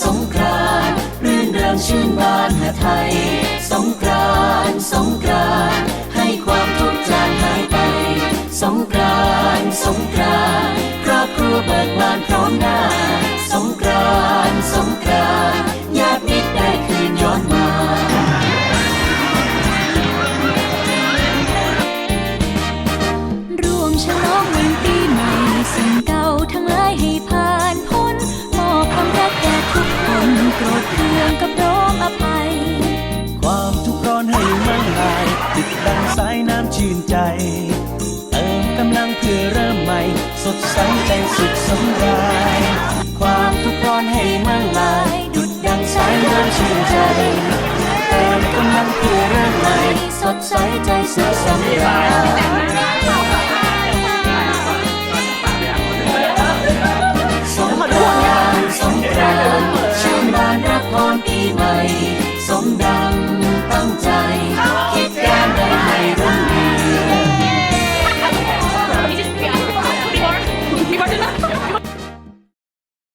สงกรานรื่นเริงชื่นบานหาไทย สงกรานต์สงกรานต์ให้ความทุกข์จางหายไป สงกรานต์สงกรานต์ครอบครัวเบิกบานพร้อมหน้า สงกรานต์สงกรานต์ญาติมิตรได้คืนย้อนมาร่วมฉลอง นโกรธเคืองกับร้องอภัย ความทุกข์ร้อนให้มันลายติดดังสายน้ำชื่นใจ เติมกำลังเพื่อเริ่มใหม่ สดใสใจสุขสำราญความทุกข์ร้อนให้มันลาย ดุดดังสายน้ำชื่นใจ เติมกำลังเพื่อเริ่มใหม่ สดใสใจ สมดังตั้งใจ